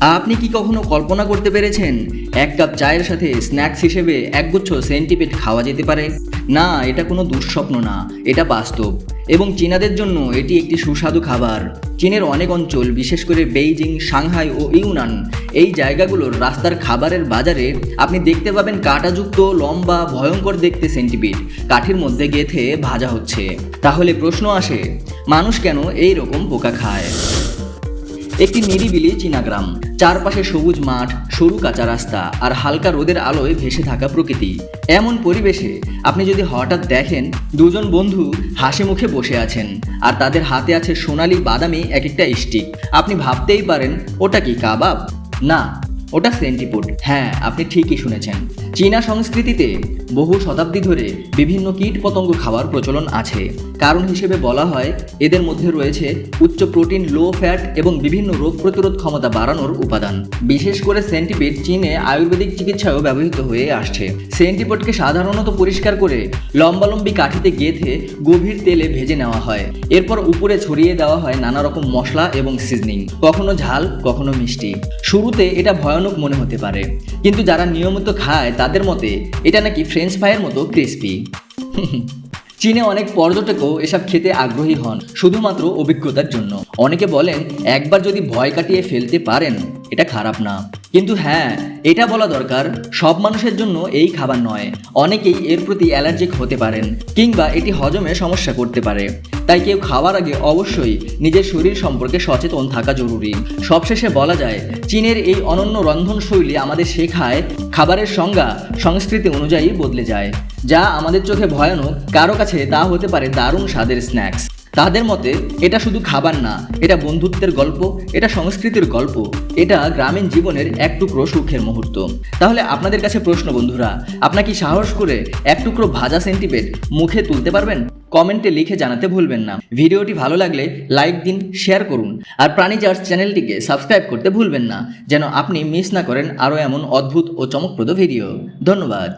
আপনি কি কখনো কল্পনা করতে পেরেছেন এক কাপ চায়ের সাথে স্ন্যাক্স হিসেবে একগুচ্ছ সেন্টিপেড খাওয়া যেতে পারে? না, এটা কোনো দুঃস্বপ্ন না, এটা বাস্তব। এবং চীনাদের জন্য এটি একটি সুস্বাদু খাবার। চীনের অনেক অঞ্চল, বিশেষ করে বেইজিং, সাংহাই ও ইউনান, এই জায়গাগুলোর রাস্তার খাবারের বাজারে আপনি দেখতে পাবেন কাঁটাযুক্ত, লম্বা, ভয়ঙ্কর দেখতে সেন্টিপিড কাঠির মধ্যে গেথে ভাজা হচ্ছে। তাহলে প্রশ্ন আসে, মানুষ কেন এই রকম পোকা খায়? একটি নিরিবিলি চীনা গ্রাম চারপাশে সবুজ মাঠ, সরু কাঁচা রাস্তা আর হালকা রোদের আলোয় ভেসে থাকা প্রকৃতি। এমন পরিবেশে আপনি যদি হঠাৎ দেখেন, দুজন বন্ধু হাসি মুখে বসে আছেন আর তাদের হাতে আছে সোনালি বাদামি এক একটা স্টিক। আপনি ভাবতেই পারেন, ওটা কি কাবাব? না, ওটা সেন্টিপুড হ্যাঁ আপনি ঠিকই শুনেছেন। চীনা সংস্কৃতিতে বহু শতাব্দী ধরে বিভিন্ন কীট পতঙ্গ খাওয়ার প্রচলন আছে। কারণ হিসেবে বলা হয়, এদের মধ্যে রয়েছে উচ্চ প্রোটিন, লো ফ্যাট এবং বিভিন্ন রোগ প্রতিরোধ ক্ষমতা বাড়ানোর উপাদান। বিশেষ করে সেন্টিপিড চীনে আয়ুর্বেদিক চিকিৎসায়ও ব্যবহৃত হয়ে আসছে। সেন্টিপিডকে সাধারণত পরিষ্কার করে লম্বালম্বি কাঠিতে গেঁথে গভীর তেলে ভেজে নেওয়া হয়। এরপর উপরে ছড়িয়ে দেওয়া হয় নানা রকম মশলা এবং সিজনিং। কখনো ঝাল, কখনো মিষ্টি। শুরুতে এটা ভয়ানক মনে হতে পারে। কিন্তু যারা নিয়মিত খায় তাদের মতে এটা নাকি ফ্রেঞ্চ ফ্রাইয়ের মতো ক্রিস্পি চীনে অনেক পর্যটকও এসব খেতে আগ্রহী হন, শুধুমাত্র অভিজ্ঞতার জন্য। অনেকে বলেন, একবার যদি ভয় কাটিয়ে ফেলতে পারেন, এটা খারাপ না। কিন্তু হ্যাঁ এটা বলা দরকার, সব মানুষের জন্য এই খাবার নয়। অনেকেই এর প্রতি অ্যালার্জিক হতে পারেন, কিংবা এটি হজমে সমস্যা করতে পারে। তাই কেউ খাওয়ার আগে অবশ্যই নিজের শরীর সম্পর্কে সচেতন থাকা জরুরি। সবশেষে বলা যায়, চীনের এই অনন্য রন্ধনশৈলী আমাদের শেখায় খাবারের সংজ্ঞা, সংস্কৃতি অনুযায়ী বদলে যায়, যা আমাদের চোখে ভয়ানক, কারও কাছে তা হতে পারে দারুণ স্বাদের স্ন্যাক্স তাদের মতে, এটা শুধু খাবার না, এটা বন্ধুত্বের গল্প, এটা সংস্কৃতির গল্প, এটা গ্রামীণ জীবনের এক টুকরো সুখের মুহূর্ত। তাহলে আপনাদের কাছে প্রশ্ন, বন্ধুরা, আপনার কি সাহস করে এক টুকরো ভাজা সেন্টিপেড মুখে তুলতে পারবেন? কমেন্টে লিখে জানাতে ভুলবেন না। ভিডিওটি ভালো লাগলে লাইক দিন, শেয়ার করুন, আর প্রাণী চার্জ চ্যানেলটিকে সাবস্ক্রাইব করতে ভুলবেন না, যেন আপনি মিস না করেন আরও এমন অদ্ভুত ও চমকপ্রদ ভিডিও। ধন্যবাদ।